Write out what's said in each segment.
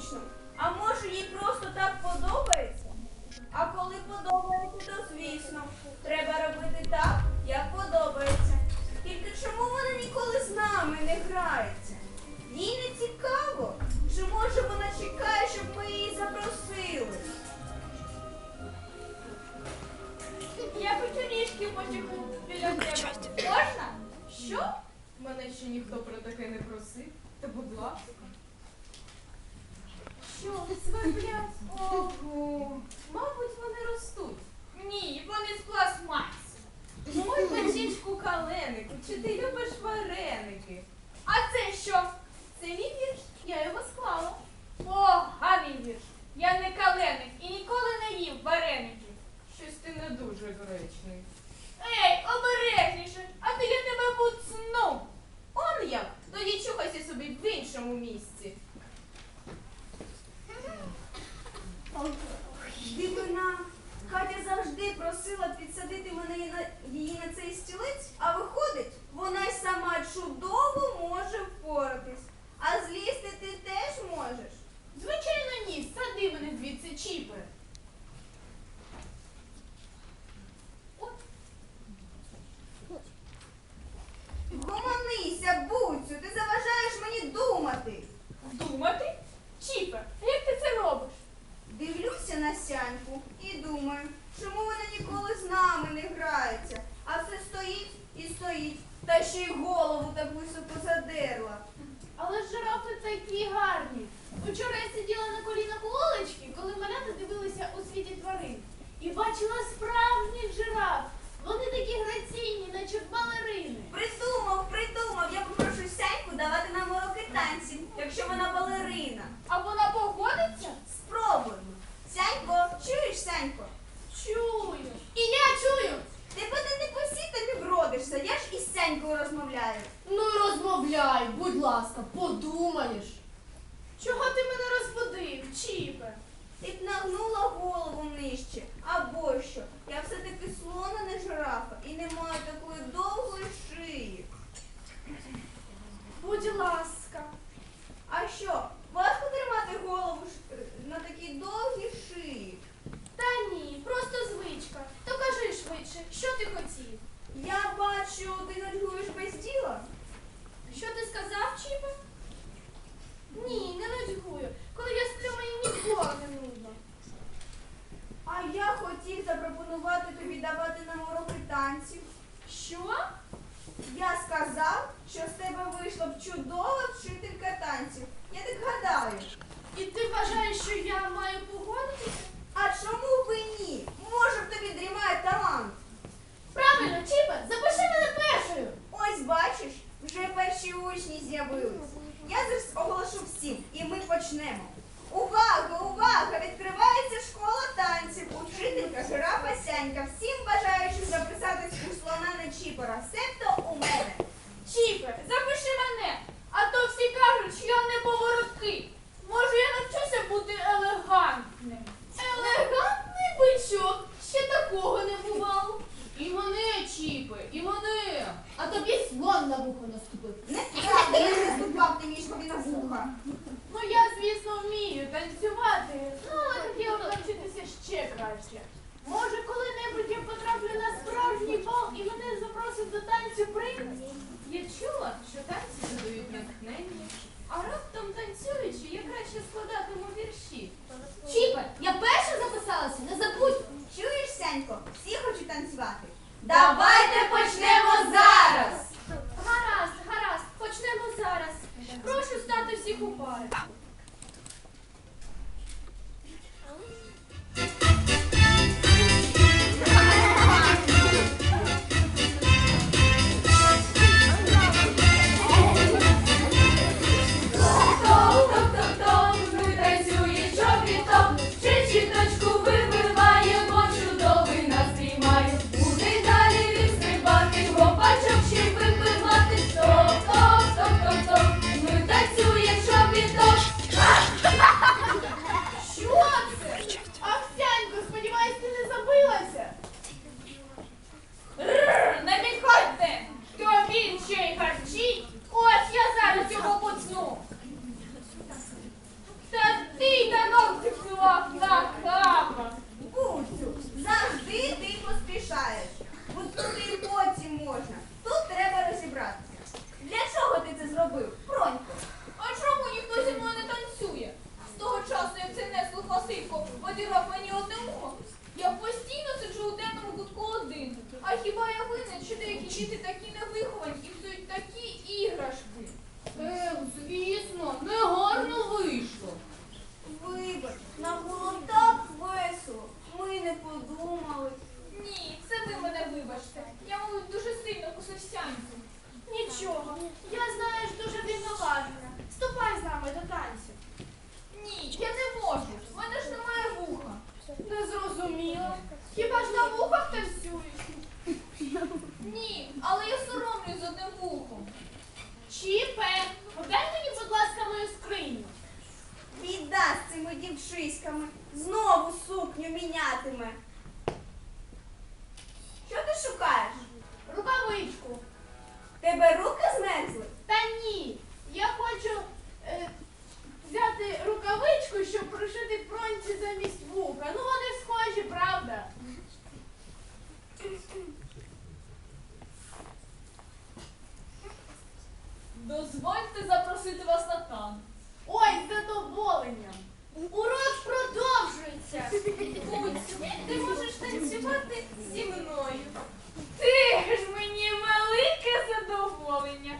незручно. А може їй просто так подобається? А коли подобається, то звісно, треба робити так, як подобається. Тільки чому вона ніколи з нами не грається? Їй не цікаво, чи може вона чекає, щоб ми її запросили? Я хочу ріжки потягну біля тебе. Можна? Що? Мене ще ніхто про таке не просив. Та будь ласка. Що сверблять? Ого. Мабуть, вони ростуть. Ні, вони з пластмаси. Ой, печічку каленику, чи ти любиш вареники? А це що? Це мій вірш, я його склала. Поганий вірш. Я не каленик і ніколи не їв вареників. Щось ти не дуже гречний. Ей, обережніше, а то я тебе буцну. Он як, тоді чухайся собі в іншому місці. Дивина, Катя завжди просила підсадити мене на- її на цей стілець, а виходить, вона й сама чудово може впоратись. А злізти ти теж можеш. Звичайно, ні, сади мене звідси чіпи. Гомонися, буцю, ти заважаєш мені думати. Думати? Чіпе, а як ти це робиш? Дивлюся на сяньку і думаю, чому вона ніколи з нами не грається, а все стоїть і стоїть, та ще й голову так високо задерла. Але ж жирафи такі гарні. Вчора я сиділа на колінах у Олечки, коли малята дивилися у світі тварин. І бачила справжніх жираф. Вони такі граційні, наче балерини. Придумав, придумав, я попрошу сяньку давати нам уроки танців, якщо вона балерина. А вона погодиться? Спробуємо. Сянько, чуєш, Сянько? Чую. І я чую. Ти буде не посітати бродишся, я ж із Сянькою розмовляю. Ну й розмовляй, будь ласка, подумаєш. Чого ти мене розбудив, Чіпе? Ти б нагнула нижче. Або що? Я все-таки слон, а не жирафа і не маю такої довгої шиї. Будь ласка. А що, важко тримати голову ш- на такій довгій шиї? Та ні, просто звичка. То кажи швидше, що ти хотів? Я бачу, ти нудьгуєш без діла. Що ти сказав, Чіпе? Ні, не нудьгую. Коли я сплю, мені ніколи не нудно. А я хотів запропонувати тобі давати нам уроки танців. Що? Я сказав, що з тебе вийшла б чудова вчителька танців. Я так гадаю. І ти вважаєш, що я маю погодитися? А чому б і ні? Може в тобі дрімає талант. Правильно, Чіпе, запиши мене першою. Ось бачиш, вже перші учні. Я зараз оголошу всім, і ми почнемо. Увага, увага! Відкривається школа танців. Учителька жирафа Сянька. Всім бажаючим записатись у слона на Нечіпора. Себто у мене. Чіпе, запиши мене, а то всі кажуть, що я не поворотки. Може, я навчуся бути елегантним. Елегантний бичок. Ще такого не бувало. І мене, Чіпе, і мене. А тобі слон на вухо наступив. Неправда, я не наступав ти мішкові на вуха. Ну я, звісно, вмію танцювати, ну але хотіла б навчитися ще краще. Може, коли-небудь я потраплю на справжній бал і мене запросять до танцю принц? Я чула, що танці додають натхнення, а раптом танцюючи, я краще складатиму вірші. Чіпе, я перша записалася, не забудь. Чуєш, Сянько? Всі хочуть танцювати. Давайте своїми дівчиськами знову сукню мінятиме. Що ти шукаєш? Рукавичку. Тебе руки змерзли? Та ні. Я хочу е, взяти рукавичку, щоб прошити фронті замість вуха. Ну вони схожі, правда? Дозвольте запросити вас на танк. Ой, з задоволенням! Урок продовжується. Буцю, ти можеш танцювати зі мною. Ти ж мені велике задоволення.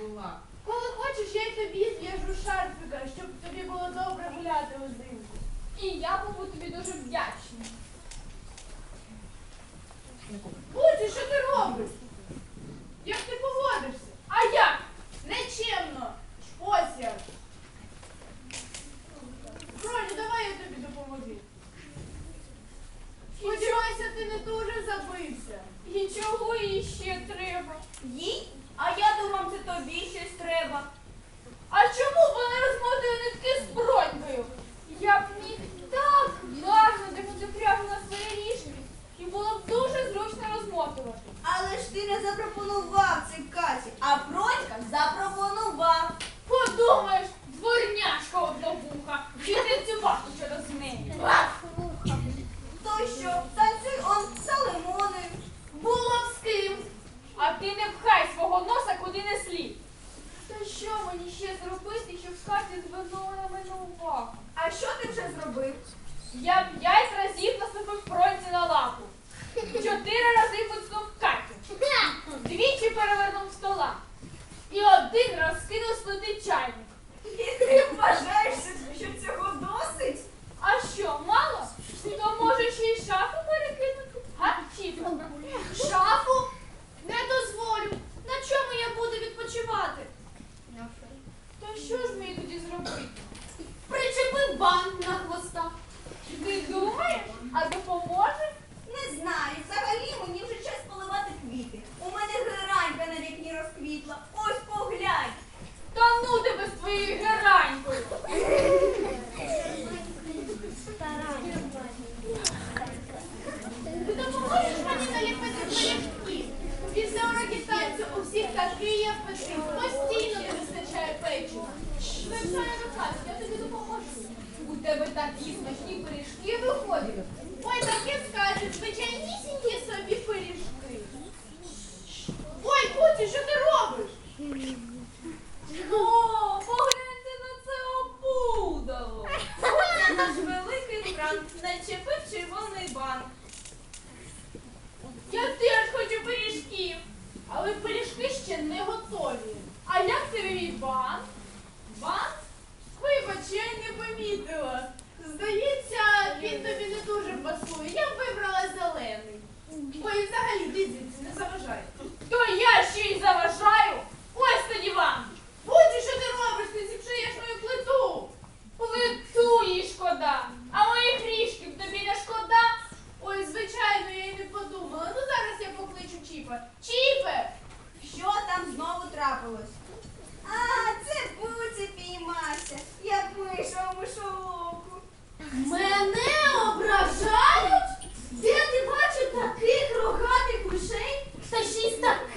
була. Коли хочеш, я й тобі зв'яжу шарфіка, щоб тобі було добре гуляти узимку. І я буду тобі дуже вдячна. Буці, що ти робиш? Як ти поводишся? А як? Нечемно. Ось як. Давай я тобі допоможу. Сподіваюся, ти не дуже забився. І чого іще три.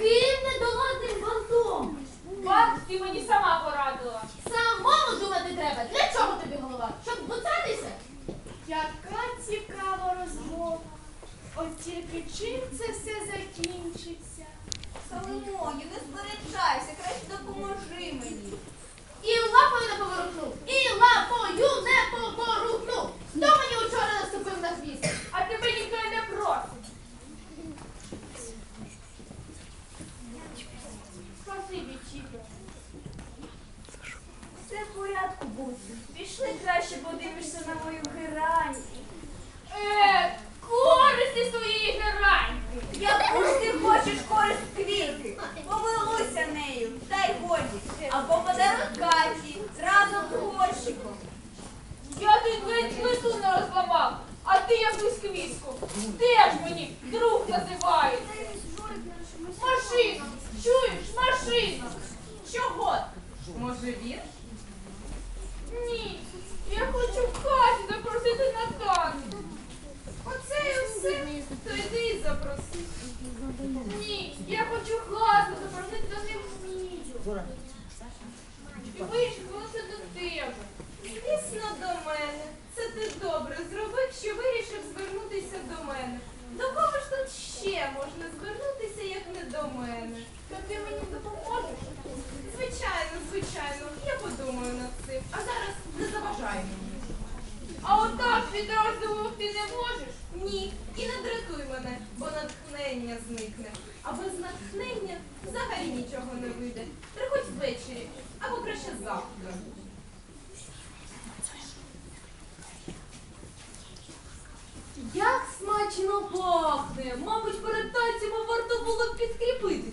Ким таким недолузним бантом. Бабці мені сама порадила. Самому думати треба. Для чого тобі голова? Щоб буцатися? Яка цікава розмова. От тільки чим це все закінчиться? Соломоні, не сперечайся, краще допоможи мені. І лапою на поворотну, і лапою Київську міську. Теж мені друг називає. Мабуть, перед танцями варто було підкріпити